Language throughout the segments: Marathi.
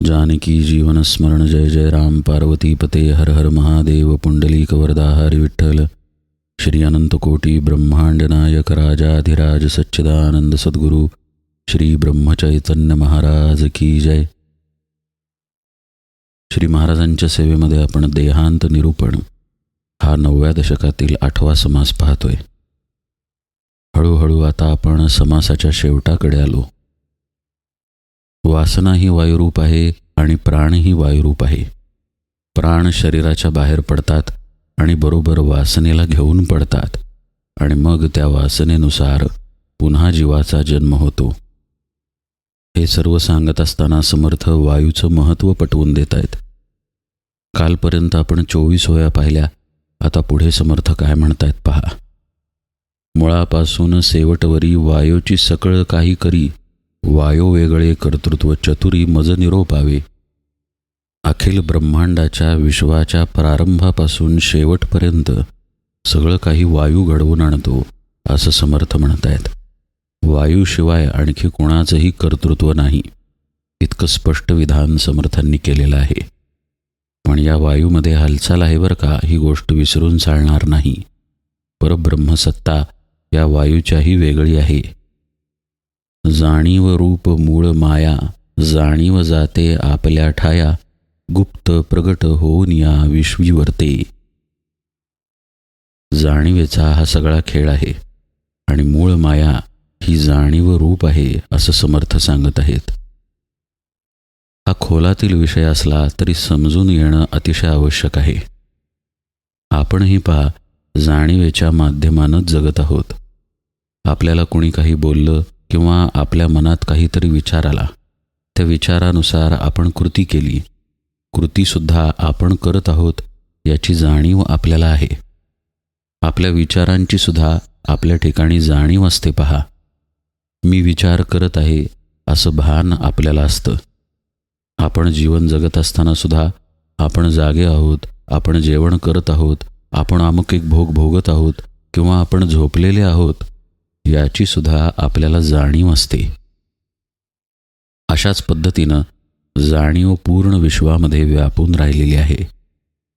जानकी जीवन स्मरण जय जय राम पार्वती पते हर हर महादेव पुंडलीक वरदा विठ्ठल। श्री अनंतकोटी ब्रह्मांड नायक राजाधिराज सच्चिदानंद सद्गुरू श्री ब्रह्मचैतन्य महाराज की जय। श्री महाराजांच्या सेवेमध्ये आपण देहांत निरूपण हा नवव्या दशकातील आठवा समास पाहतोय. हळूहळू आता आपण समासाच्या शेवटाकडे आलो. वासना ही वायुरूप आहे आणि प्राण ही वायुरूप आहे. प्राण शरीराच्या बाहेर पडतात आणि बरोबर वासनेला घेऊन पडतात आणि मग त्या वासनेनुसार पुन्हा जीवाचा जन्म होतो. हे सर्व सांगत असताना समर्थ वायूचं महत्त्व पटवून देत आहेत. कालपर्यंत आपण चोवीस होया पाहिल्या आता पुढे समर्थ काय म्हणतायत पहा. मुळापासून शेवटवरी वायूची सकळ काही करी वायो वेगळे कर्तृत्व चतुरी मज निरोपावे अखिल ब्रह्मांडाच्या विश्वाच्या प्रारंभापासून शेवटपर्यंत सगळं काही वायू घडवून आणतो असं समर्थ म्हणतायत. वायूशिवाय आणखी कोणाचंही कर्तृत्व नाही इतकं स्पष्ट विधान समर्थांनी केलेलं आहे. पण या वायूमध्ये हालचाल आहे बरं का ही गोष्ट विसरून चालणार नाही. परब्रह्मसत्ता या वायूच्याही वेगळी आहे. जाणीव रूप मूळ माया जाणीव जाते आपल्या ठाया गुप्त प्रगट होऊन या विश्वीवरते. जाणीवेचा हा सगळा खेळ आहे आणि मूळ माया ही जाणीव रूप आहे असं समर्थ सांगत आहेत. हा खोलातील विषय असला तरी समजून येणं अतिशय आवश्यक आहे. आपणही पहा जाणीवेच्या माध्यमानंच जगत आहोत. आपल्याला कुणी काही बोललं किंवा आपल्या मनात काहीतरी विचार आला त्या विचारानुसार आपण कृती केली. कृतीसुद्धा आपण करत आहोत याची जाणीव आपल्याला आहे. आपल्या विचारांची सुद्धा आपल्या ठिकाणी जाणीव असते पहा. मी विचार करत आहे असं भान आपल्याला असतं. आपण जीवन जगत असताना सुद्धा आपण जागे आहोत आपण जेवण करत आहोत आपण अमुक एक भोग भोगत आहोत किंवा आपण झोपलेले आहोत याची सुद्धा आपल्याला जाणीव असते. अशाच पद्धतीनं जाणीव पूर्ण विश्वामध्ये व्यापून राहिलेली आहे.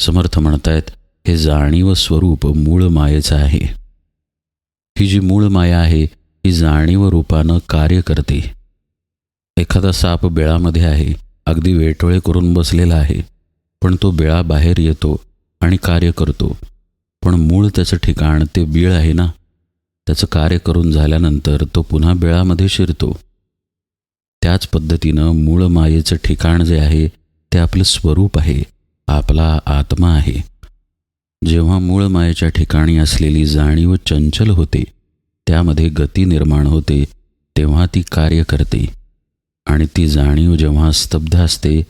समर्थ म्हणतायत हे जाणीव स्वरूप मूळ मायेचं आहे. ही जी मूळ माया आहे ही जाणीव रूपानं कार्य करते. एखादा साप बेळामध्ये आहे अगदी वेटोळे करून बसलेला आहे पण तो बेळा बाहेर येतो आणि कार्य करतो. पण मूळ त्याचं ठिकाण ते बीळ आहे ना? त्याचं कार्य करून झाल्यानंतर तो पुन्हा बिळामध्ये शिरतो. त्याच पद्धतीनं मूळ मायेचं ठिकाण जे आहे ते आपलं स्वरूप आहे आपला आत्मा आहे. जेव्हा मूळ मायेच्या ठिकाणी असलेली जाणीव चंचल होते त्यामध्ये गती निर्माण होते तेव्हा ती कार्य करते. आणि ती जाणीव जेव्हा स्तब्ध असते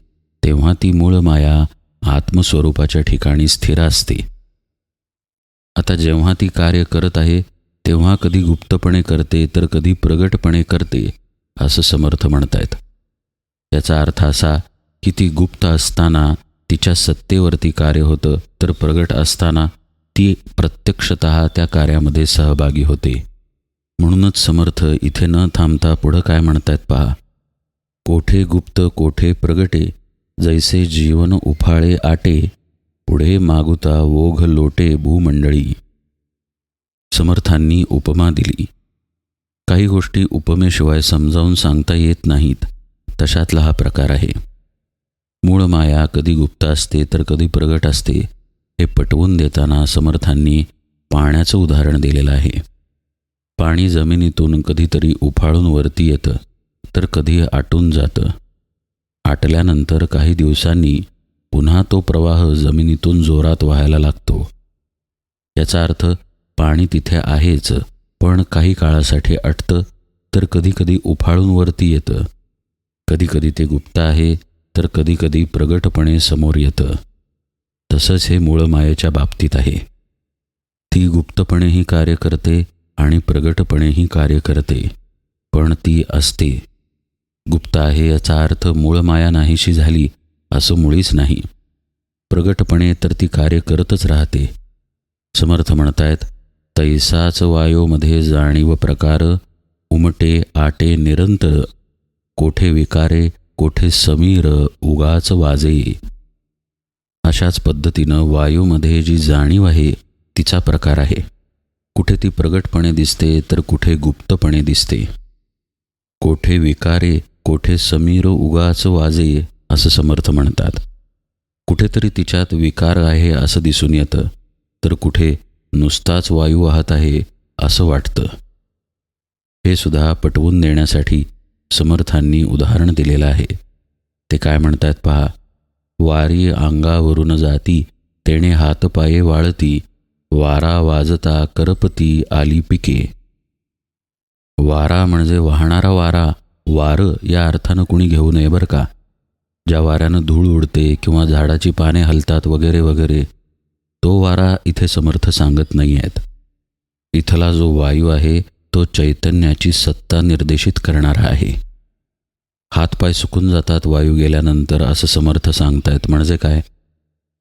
तेव्हा ती मूळ माया आत्मस्वरूपाच्या ठिकाणी स्थिर असते. आता जेव्हा ती कार्य करत आहे तेव्हा कधी गुप्तपणे करते तर कधी प्रगटपणे करते असं समर्थ म्हणतायत. याचा अर्थ असा की ती गुप्त असताना तिच्या सत्तेवरती कार्य होतं तर प्रगट असताना ती प्रत्यक्षत त्या कार्यामध्ये सहभागी होते. म्हणूनच समर्थ इथे न थांबता पुढं काय म्हणतायत पहा. कोठे गुप्त कोठे प्रगटे जैसे जीवन उफाळे आटे पुढे मागुता ओघ लोटे भूमंडळी. समर्थांनी उपमा दिली. काही गोष्टी उपमेशिवाय समजावून सांगता येत नाहीत. तशातला हा प्रकार आहे. मूळ माया कधी गुप्त असते तर कधी प्रगट असते हे पटवून देताना समर्थांनी पाण्याचं उदाहरण दिलेलं आहे. पाणी जमिनीतून कधीतरी उफाळून वरती येतं तर कधी आटून जातं. आटल्यानंतर काही दिवसांनी पुन्हा तो प्रवाह जमिनीतून जोरात व्हायला लागतो. याचा अर्थ पाणी तिथे आहेच पण काही काळासाठी अटतं तर कधीकधी उफाळून वरती येतं. कधीकधी ते गुप्त आहे तर कधीकधी प्रगटपणे समोर येतं. तसंच हे मूळ मायेच्या बाबतीत आहे. ती गुप्तपणेही कार्य करते आणि प्रगटपणेही कार्य करते पण ती असते. गुप्त आहे याचा अर्थ मूळ माया नाहीशी झाली असं मुळीच नाही. प्रगटपणे तर ती कार्य करतच राहते. समर्थ म्हणतायत तैसाच वायोमध्ये जाणीव प्रकार उमटे आटे निरंतर कोठे विकारे कोठे समीर उगाच वाजे. अशाच पद्धतीनं वायूमध्ये जी जाणीव आहे तिचा प्रकार आहे. कुठे ती प्रगटपणे दिसते तर कुठे गुप्तपणे दिसते. कोठे विकारे कोठे समीर उगाच वाजे असं समर्थ म्हणतात. कुठेतरी तिच्यात विकार आहे असं दिसून येतं तर कुठे नुसताच वायू वाहत आहे असं वाटतं. हे सुद्धा पटवून देण्यासाठी समर्थांनी उदाहरण दिलेलं आहे. ते काय म्हणतात पहा वारी अंगावरून जाती तेणे हातपाये वाळती वारा वाजता करपती आली पिके. वारा म्हणजे वाहणारा वारा वारं या अर्थानं कुणी घेऊ नये बरं का? ज्या वाऱ्यानं धूळ उडते किंवा झाडाची पाने हलतात वगैरे वगैरे तो वारा इथे समर्थ सांगत नाही आहेत इथला जो वायू आहे तो चैतन्याची सत्ता निर्देशित करणारा आहे. हातपाय सुकून जातात वायू गेल्यानंतर असं समर्थ सांगतायत. म्हणजे काय?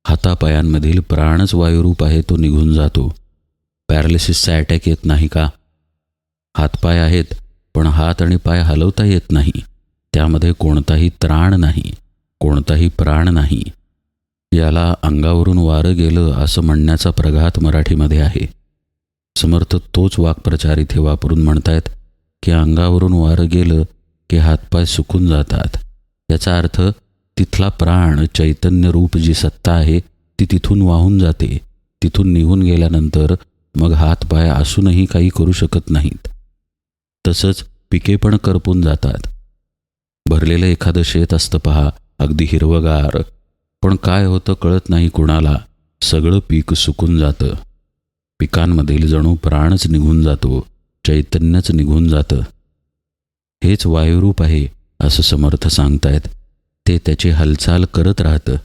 हातापायांमधील प्राणच वायुरूप आहे तो निघून जातो. पॅरालिसिसचा अटॅक येत नाही का? हातपाय आहेत पण हात आणि पाय हलवता येत नाही. त्यामध्ये कोणताही त्राण नाही कोणताही प्राण नाही. याला अंगावरून वारं गेलं असं म्हणण्याचा प्रघात मराठीमध्ये आहे. समर्थ तोच वाक्प्रचार इथे वापरून म्हणतायत की अंगावरून वारं गेलं की हातपाय सुकून जातात. याचा अर्थ तिथला प्राण चैतन्य रूप जी सत्ता आहे ती तिथून वाहून जाते. तिथून निघून गेल्यानंतर मग हातपाय असूनही काही करू शकत नाहीत. तसंच पिके पण करपून जातात. भरलेलं एखादं शेत असतं पहा अगदी हिरवगार. पण काय होतं कळत नाही कुणाला. सगळं पीक सुकून जातं. पिकांमधील जणू प्राणच निघून जातो. चैतन्यच निघून जातं. हेच वायुरूप आहे असं समर्थ सांगतायत. ते त्याची हालचाल करत राहतं.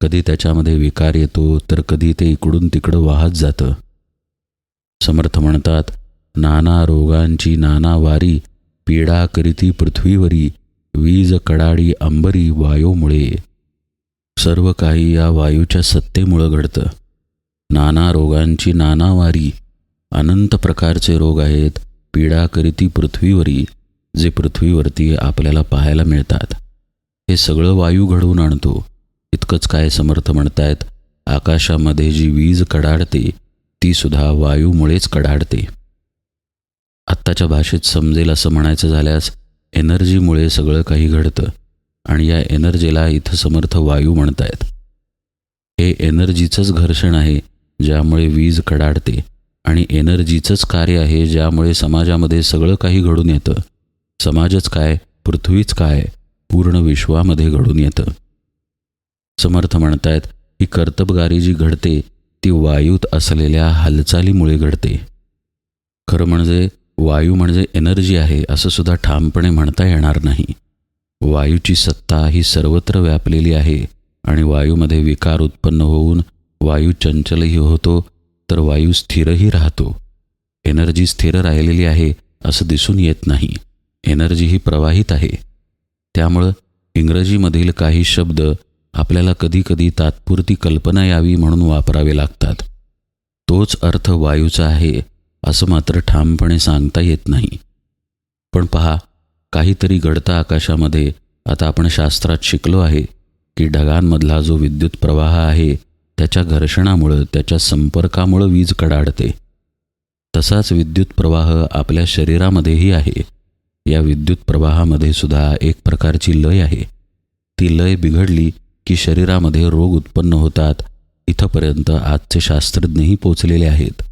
कधी त्याच्यामध्ये विकार येतो तर कधी ते इकडून तिकडं वाहत जातं. समर्थ म्हणतात नाना रोगांची नाना वारी पीडा करीती पृथ्वीवरी वीज कडाडी अंबरी वायूमुळे. सर्व काही या वायूच्या सत्तेमुळं घडतं. नाना रोगांची नानावारी अनंत प्रकारचे रोग आहेत पीडा करीती पृथ्वीवरी जे पृथ्वीवरती आपल्याला पाहायला मिळतात. हे सगळं वायू घडवून आणतो. इतकंच काय समर्थ म्हणतायत आकाशामध्ये जी वीज कडाडते ती सुद्धा वायूमुळेच कडाडते. आत्ताच्या भाषेत समजेल असं म्हणायचं झाल्यास एनर्जीमुळे सगळं काही घडतं. आणि या एनर्जीला इथं समर्थ वायू म्हणतायत. हे एनर्जीचंच घर्षण आहे ज्यामुळे वीज कडाडते आणि एनर्जीचंच कार्य आहे ज्यामुळे समाजामध्ये सगळं काही घडून येतं. समाजच काय पृथ्वीच काय पूर्ण विश्वामध्ये घडून येतं. समर्थ म्हणतायत ही कर्तबगारी जी घडते ती वायूत असलेल्या हालचालीमुळे घडते. खरं म्हणजे वायू म्हणजे एनर्जी आहे असं सुद्धा ठामपणे म्हणता येणार नाही. वायूची सत्ता ही सर्वत्र व्यापलेली आहे आणि वायूमध्ये विकार उत्पन्न होऊन वायू चंचलही होतो तर वायू स्थिरही राहतो. एनर्जी स्थिर राहिलेली आहे असं दिसून येत नाही. एनर्जी ही प्रवाहित आहे. त्यामुळं इंग्रजीमधील काही शब्द आपल्याला कधीकधी तात्पुरती कल्पना यावी म्हणून वापरावे लागतात. तोच अर्थ वायूचा आहे असं मात्र ठामपणे सांगता येत नाही. पण पहा काहीतरी घडतं आकाशामध्ये. आता आपण शास्त्रात शिकलो आहे की ढगांमधला जो विद्युत प्रवाह आहे त्याच्या घर्षणामुळं त्याच्या संपर्कामुळं वीज कडाडते. तसाच विद्युत प्रवाह आपल्या शरीरामध्येही आहे. या विद्युत प्रवाहामध्ये सुद्धा एक प्रकारची लय आहे. ती लय बिघडली की शरीरामध्ये रोग उत्पन्न होतात इथंपर्यंत आजचे शास्त्रज्ञही पोचलेले आहेत.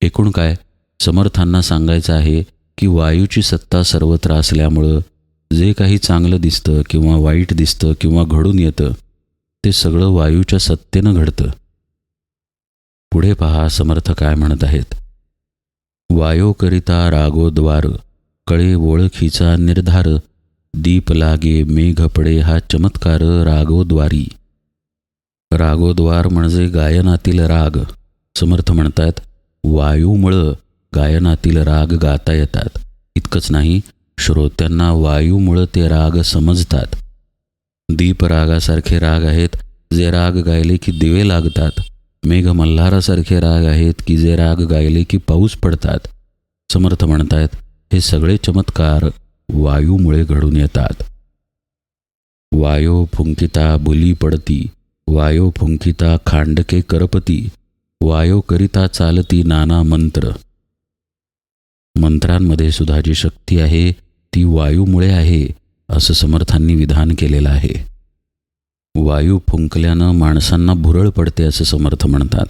एकूण काय? समर्थांना सांगायचं आहे की वायूची सत्ता सर्वत्र असल्यामुळं जे काही चांगलं दिसतं किंवा वाईट दिसतं किंवा घडून येतं ते सगळं वायूच्या सत्तेनं घडतं. पुढे पहा समर्थ काय म्हणत आहेत. वायोकरिता रागोद्वार कळे ओळखीचा निर्धार दीप लागे मेघ पडे हा चमत्कार रागोद्वारी रागोद्वार म्हणजे गायनातील राग समर्थ म्हणतात वायूमुळं गायनातील राग गाता येतात. इतकंच नाही श्रोत्यांना वायूमुळं ते राग समजतात. दीपरागासारखे राग आहेत जे राग गायले की दिवे लागतात. मेघ मल्हारासारखे राग आहेत की जे राग गायले की पाऊस पडतात. समर्थ म्हणतायत हे सगळे चमत्कार वायूमुळे घडून येतात. वायो फुंकिता बुली पडती वायो फुंकिता खांडके करपती वायो करिता चालती नाना मंत्र मंत्रांमध्ये सुद्धा जी शक्ती आहे ती वायूमुळे आहे असं समर्थांनी विधान केलेलं आहे. वायू फुंकल्यानं माणसांना भुरळ पडते असं समर्थ म्हणतात.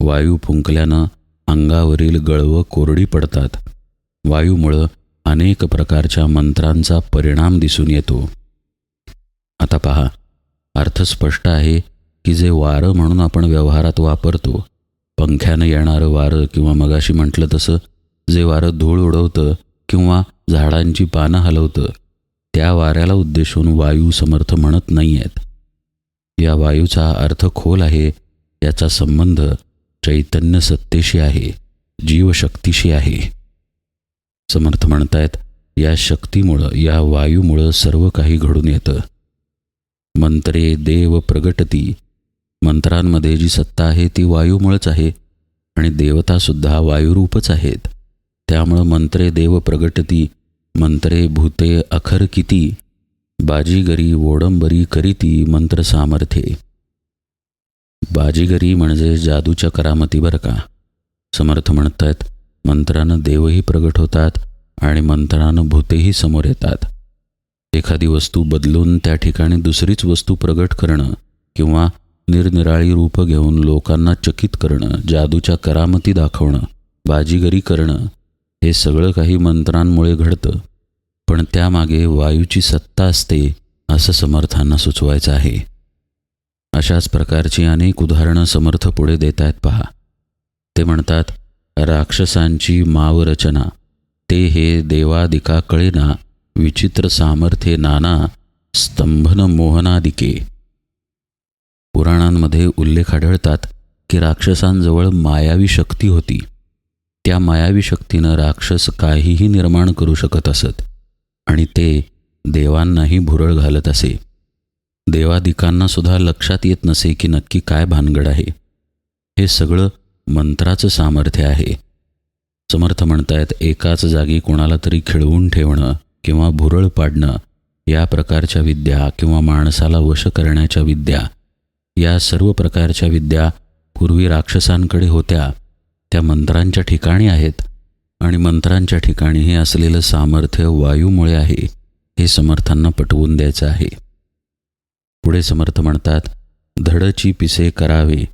वायू फुंकल्यानं अंगावरील गळवं कोरडी पडतात. वायूमुळं अनेक प्रकारच्या मंत्रांचा परिणाम दिसून येतो. आता पहा अर्थ स्पष्ट आहे की जे वारं म्हणून आपण व्यवहारात वापरतो पंख्यानं येणारं वारं किंवा मगाशी म्हटलं तसं जे वारं धूळ उडवतं किंवा झाडांची पानं हलवतं त्या वाऱ्याला उद्देशून वायू समर्थ म्हणत नाही आहेत या वायूचा अर्थ खोल आहे याचा संबंध चैतन्य सत्तेशी आहे जीवशक्तीशी आहे. समर्थ म्हणतायत या शक्तीमुळं या वायूमुळं सर्व काही घडून येतं. मंत्रे देव प्रगटती. मंत्रांमध्ये जी सत्ता आहे ती वायूमुळंच आहे आणि देवतासुद्धा वायुरूपच आहेत. त्यामुळं मंत्रे देव प्रगटती मंत्रे भूते अखर किती बाजीगरी वोडंबरी करीती मंत्र सामर्थ्ये. बाजीगरी म्हणजे जादूच्या करामती बरं का? समर्थ म्हणतात मंत्रानं देवही प्रगट होतात आणि मंत्रानं भूतेही समोर येतात. एखादी वस्तू बदलून त्या ठिकाणी दुसरीच वस्तू प्रगट करणं किंवा निरनिराळी रूप घेऊन लोकांना चकित करणं जादूच्या करामती दाखवणं बाजीगरी करणं हे सगळं काही मंत्रांमुळे घडतं पण त्यामागे वायूची सत्ता असते असं समर्थांना सुचवायचं आहे. अशाच प्रकारची अनेक उदाहरणं समर्थ पुढे देत आहेत पहा. ते म्हणतात राक्षसांची मावरचना ते हे देवादिका कळेना विचित्र सामर्थ्ये नाना स्तंभन मोहनादिके. पुराणांमध्ये उल्लेख आढळतात की राक्षसांजवळ मायावी शक्ती होती. त्या मायावी शक्तीनं राक्षस काहीही निर्माण करू शकत असत. आणि ते देवांनाही भुरळ घालत असे. देवादिकांना सुद्धा लक्षात येत नसे की नक्की काय भानगड आहे. हे सगळं मंत्राचं सामर्थ्य आहे. समर्थ म्हणतायत एकाच जागी कोणाला तरी खिळवून ठेवणं किंवा भुरळ पाडणं या प्रकारच्या विद्या किंवा माणसाला वश करण्याच्या विद्या या सर्व प्रकारच्या विद्या पूर्वी राक्षसांकडे होत्या. त्या मंत्रांच्या ठिकाणी आहेत. आणि मंत्रांच्या ठिकाणी हे असलेलं सामर्थ्य वायूमुळे आहे हे समर्थांना पटवून द्यायचं आहे. पुढे समर्थ म्हणतात धडची पिसे करावे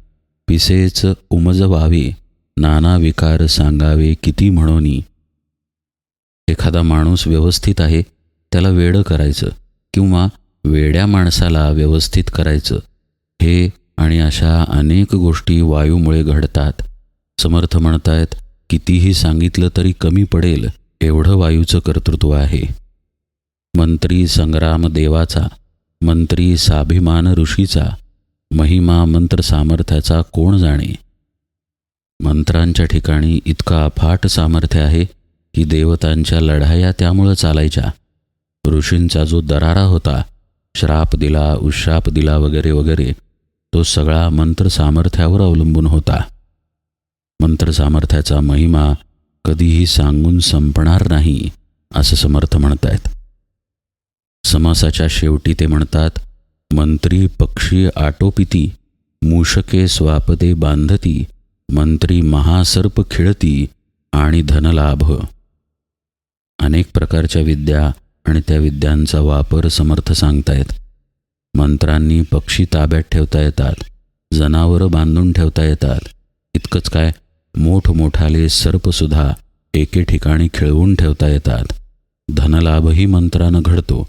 पिसेच उमजवावे नाना विकार सांगावे किती म्हणोनी. एखादा माणूस व्यवस्थित आहे त्याला वेडं करायचं किंवा वेड्या माणसाला व्यवस्थित करायचं हे आणि अशा अनेक गोष्टी वायूमुळे घडतात. समर्थ म्हणतायत कितीही सांगितलं तरी कमी पडेल एवढं वायूचं कर्तृत्व आहे. मंत्री संग्राम देवाचा मंत्री साभिमान ऋषीचा महिमा मंत्र सामर्थ्याचा कोण जाणे? मंत्रांच्या ठिकाणी इतका अफाट सामर्थ्य आहे की देवतांच्या लढाया त्यामुळं चालायच्या. ऋषींचा जो दरारा होता श्राप दिला उशाप दिला वगैरे वगैरे तो सगळा मंत्र सामर्थ्यावर अवलंबून होता. मंत्र सामर्थ्याचा महिमा कधीही सांगून संपणार नाही असं समर्थ म्हणतायत. समासाच्या शेवटी ते म्हणतात मंत्री पक्षी आटोपिती मूषके स्वापदे बांधती मंत्री महासर्प खिळती आणि धनलाभ. अनेक प्रकारच्या विद्या आणि त्या विद्यांचा वापर समर्थ सांगतायत. मंत्रांनी पक्षी ताब्यात ठेवता येतात जनावरं बांधून ठेवता येतात. इतकंच काय? मोठमोठाले सर्पसुद्धा एके ठिकाणी खेळवून ठेवता येतात. धनलाभही मंत्रानं घडतो.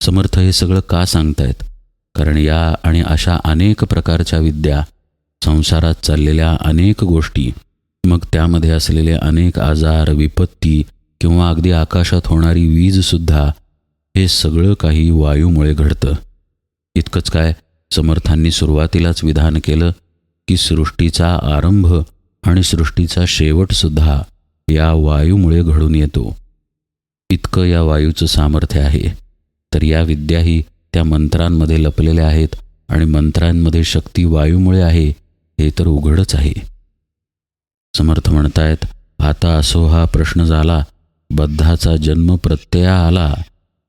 समर्थ हे सगळं का सांगतायत? कारण या आणि अशा अनेक प्रकारच्या विद्या संसारात चाललेल्या अनेक गोष्टी मग त्यामध्ये असलेले अनेक आजार विपत्ती किंवा अगदी आकाशात होणारी वीजसुद्धा हे सगळं काही वायूमुळे घडतं. इतकंच काय समर्थांनी सुरुवातीलाच विधान केलं की सृष्टीचा आरंभ आणि सृष्टीचा शेवटसुद्धा या वायूमुळे घडून येतो. इतकं या वायूचं सामर्थ्य आहे. तर या विद्याही त्या मंत्रांमध्ये लपलेल्या आहेत आणि मंत्रांमध्ये शक्ती वायूमुळे आहे हे तर उघडच आहे. समर्थ म्हणतायत आता असो हा प्रश्न झाला बद्धाचा जन्म प्रत्यया आला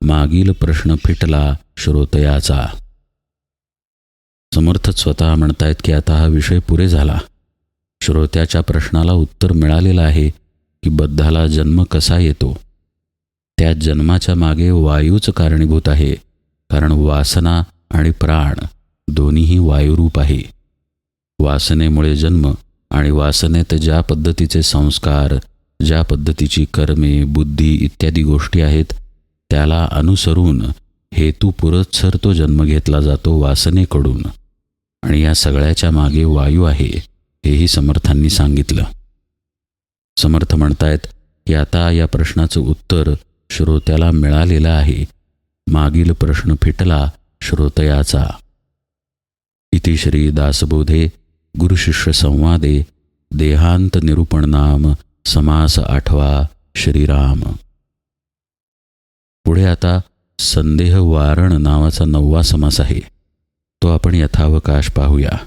मागील प्रश्न फिटला श्रोतयाचा. समर्थ स्वतः म्हणतायत की आता हा विषय पुरे झाला. श्रोत्याच्या प्रश्नाला उत्तर मिळालेलं आहे की बद्धाला जन्म कसा येतो? त्या जन्माच्या मागे वायूच कारणीभूत आहे कारण वासना आणि प्राण दोन्हीही वायुरूप आहे. वासनेमुळे जन्म आणि वासनेत ज्या पद्धतीचे संस्कार ज्या पद्धतीची कर्मे बुद्धी इत्यादी गोष्टी आहेत त्याला अनुसरून हेतुपुरत्सर तो जन्म घेतला जातो वासनेकडून. आणि या सगळ्याच्या मागे वायू आहे. हेही समर्थांनी सांगितलं. समर्थ म्हणतायत की आता या प्रश्नाचं उत्तर श्रोत्याला मिळालेलं आहे. मागील प्रश्न फिटला श्रोतयाचा. इति श्री दासबोधे गुरुशिष्य संवादे देहांत निरूपण नाम समास आठवा श्रीराम. पुढे आता संदेह वारण नावाचा नववा समास आहे. तो आपण यथावकाश पाहूया.